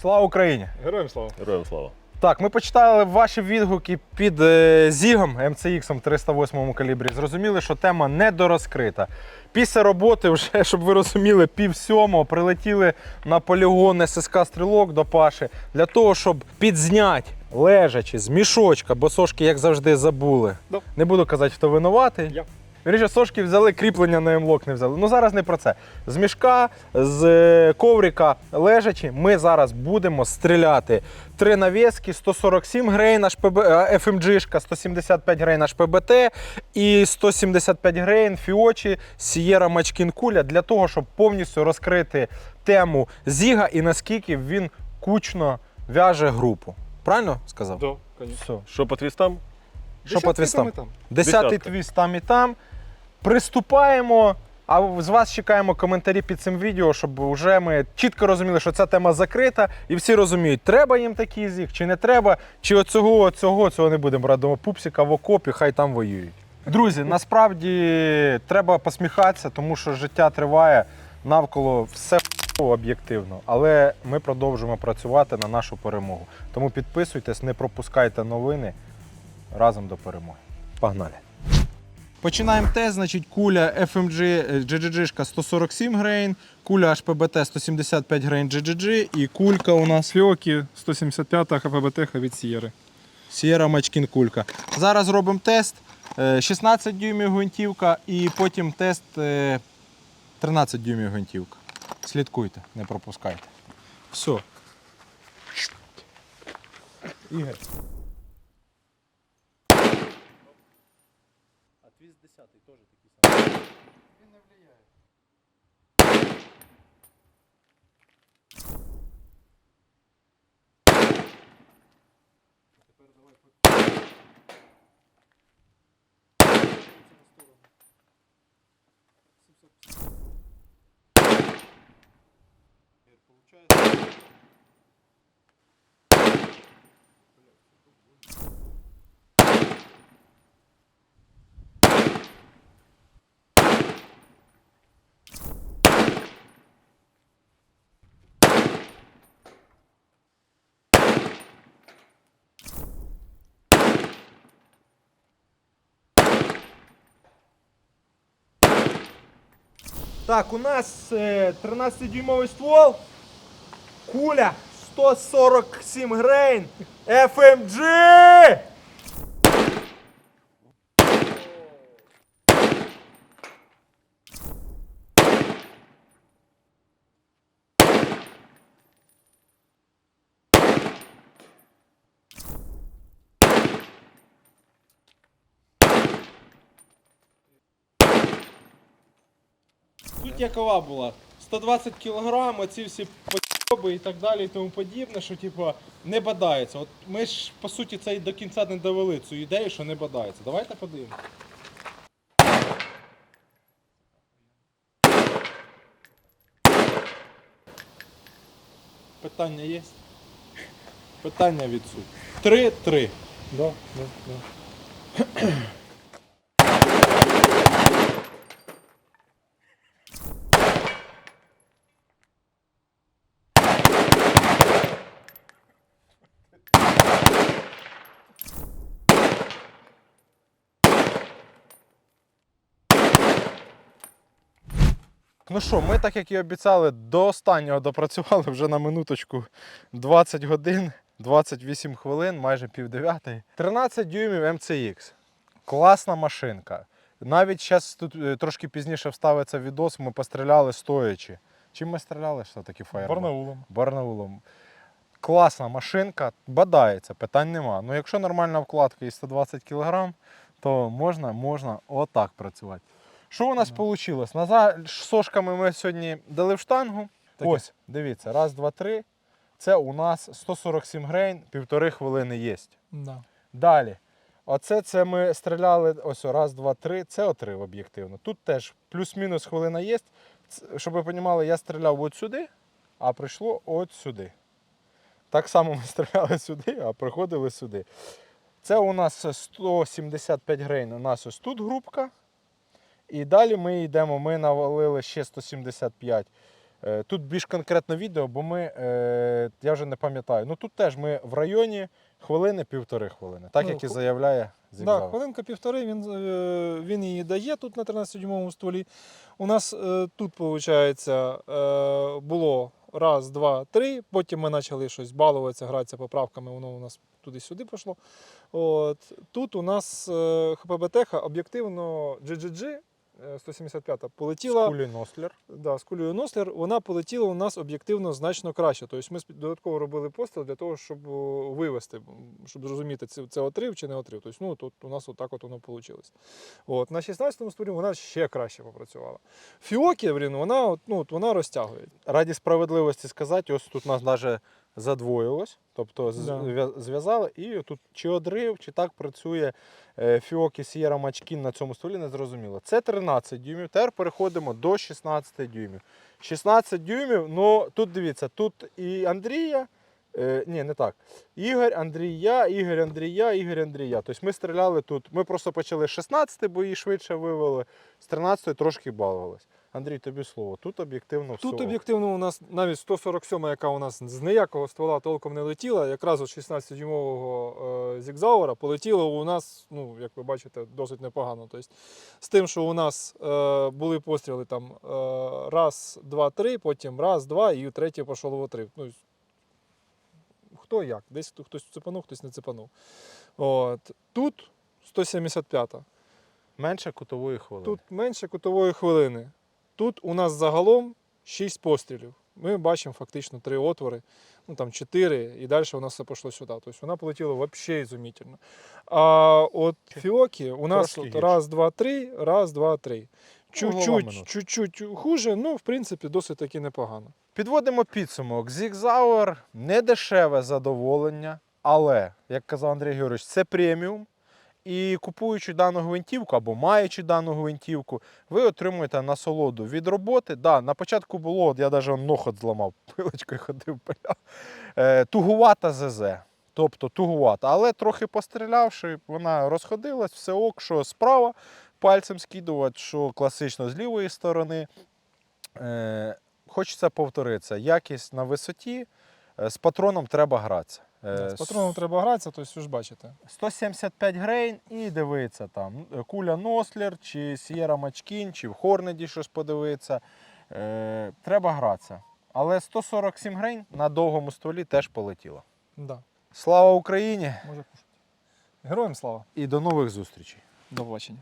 Слава Україні! Героям слава. Героям слава. Так, ми почитали ваші відгуки під е, Зігом MCX 308 калібрі. Зрозуміли, що тема недорозкрита. Після роботи, вже, щоб ви розуміли, пів сьомого прилетіли на полігон ССК Стрілок до Паші для того, щоб підзняти лежачи з мішочка, бо сошки, як завжди, забули. Да. Не буду казати, хто винуватий. Я. Вірніше, сошки взяли, кріплення на емлок не взяли. Ну зараз не про це. З мішка, з е, коврика лежачи, ми зараз будемо стріляти. Три навіски, 147 грей наш ПБ, FMG, 175 грей наш ПБТ і 175 грейн Фіочі Сієра Мачкін Куля для того, щоб повністю розкрити тему Зіга і наскільки він кучно в'яже групу. Правильно сказав? Да, конечно. Все. Що по твістам? Що по твістам? Десятий твіст там і там. Приступаємо. А з вас чекаємо коментарі під цим відео, щоб вже ми чітко розуміли, що ця тема закрита, і всі розуміють, треба їм такий зіг, чи не треба, чи оцього, оцього, цього не будемо радимо. Пупсика в окопі, хай там воюють. Друзі, насправді треба посміхатися, тому що життя триває навколо все об'єктивно, але ми продовжуємо працювати на нашу перемогу. Тому підписуйтесь, не пропускайте новини разом до перемоги. Погнали! Починаємо тест. Значить, куля FMG е, GGG 147 грейн, куля HPBT 175 грейн GGG і кулька у нас Фіокі 175 ХПБТ від Сієри. Sierra Мачкін кулька. Зараз робимо тест. Е, 16 дюймів гвинтівка і потім тест е, 13 дюймів гвинтівка. Слідкуйте, не пропускайте. Все. Ігор. А твіст 10 теж такий самий. Він не Так, у нас е, 13-дюймовий ствол. Куля 147 грейн. FMG! Суть якова була? 120 кг, оці всі подоби і так далі і тому подібне, що типу, не бадається. От ми ж по суті це і до кінця не довели цю ідею, що не бадається. Давайте подивимося. Питання є? Питання відсутні. Три-три. Да, да, да. Ну що, ми, так як і обіцяли, до останнього допрацювали вже на минуточку 20 годин, 28 хвилин, майже пів дев'ятої. 13 дюймів MCX. Класна машинка. Навіть зараз тут е, трошки пізніше вставиться відос, ми постріляли стоячи. Чим ми стріляли? Що таке фаєр? Барнаулом. Барнаулом. Класна машинка, бадається, питань нема. Ну якщо нормальна вкладка і 120 кг, то можна, можна отак працювати. Що у нас вийшло? Назад сошками ми сьогодні дали в штангу. Таке. Ось, дивіться, раз, два, три. Це у нас 147 грейн, півтори хвилини є. Да. Далі. Оце це ми стріляли ось раз, два, три. Це отрив об'єктивно. Тут теж плюс-мінус хвилина є. Щоб ви розуміли, я стріляв от сюди, а прийшло от сюди. Так само ми стріляли сюди, а приходили сюди. Це у нас 175 грейн. У нас ось тут групка. І далі ми йдемо, ми навалили ще 175 Е, Тут більш конкретно відео, бо ми, е, я вже не пам'ятаю. Ну тут теж ми в районі хвилини, півтори хвилини, так Ну, як і заявляє Так, хвилинка півтори він, е, він її дає тут на 13-дюймовому стволі. У нас тут, виходить, було раз, два, три. Потім ми почали щось балуватися, гратися поправками, воно у нас туди-сюди пішло. От. Тут у нас ХПБТХ об'єктивно GGG е, 175 полетіла. Кулі Нослер. Да, з кулею Нослер, вона полетіла у нас об'єктивно значно краще. Тобто ми додатково робили постріл для того, щоб вивести, щоб зрозуміти, це, це отрив чи не отрив. Тобто, ну, тут у нас отак от воно вийшло. От, на 16-му створі вона ще краще попрацювала. Фіокі, блін, вона, ну, вона розтягує. Раді справедливості сказати, ось тут у нас навіть задвоїлось. Тобто Да. зв'язали, і тут чи одрив, чи так працює е, Фіокі Сієра Мачкін на цьому столі, не зрозуміло. Це 13 дюймів. Тепер переходимо до 16 дюймів. 16 дюймів, ну тут дивіться, тут і Андрія. Е, ні, не так. Ігор Андрія, Ігор Андрія, Ігор Андрія. Тобто ми стріляли тут. Ми просто почали з 16, бо її швидше вивели. З 13 трошки балувались. Андрій, тобі слово. Тут об'єктивно Тут об'єктивно у нас навіть 147, яка у нас з ніякого ствола толком не летіла, якраз от 16-дюймового е, зігзауера полетіло у нас, ну, як ви бачите, досить непогано. Тобто, з тим, що у нас е, були постріли там е, раз, два, три, потім раз, два, і третій пішов в отрив. Ну, хто як? Десь хтось цепанув, хтось не цепанув. От. Тут 175-та. Менше кутової хвилини. Тут менше кутової хвилини. Тут у нас загалом 6 пострілів. Ми бачимо фактично 3 отвори, ну там 4, і далі у нас все пішло сюди. Тобто вона полетіла взагалі ізумітельно. А от Фіокі у нас гірше. раз, два, три, раз, два, три. Ну, Чуть-чуть, чуть-чуть хуже, ну, в принципі, досить таки непогано. Підводимо підсумок. Зігзауер не дешеве задоволення, але, як казав Андрій Георгійович, це преміум. І купуючи дану гвинтівку або маючи дану гвинтівку, ви отримуєте насолоду від роботи. Да, на початку було, от я навіть нохот зламав, пилочкою ходив пиляв. Е, тугувата ЗЗ. Тобто тугувата. Але трохи пострілявши, вона розходилась, все ок, що справа пальцем скидувати, що класично з лівої сторони. Е, хочеться повторитися. Якість на висоті. е, З патроном треба гратися. Е, З патроном треба гратися, тобто ви ж бачите. 175 грейн і дивитися там. е, Куля Нослер, чи Сієра Мачкін, чи в Хорнеді щось подивитися. Е, треба гратися. Але 147 грейн на довгому стволі теж полетіло. Да. Слава Україні Може. Героям слава. і до нових зустрічей! До побачення.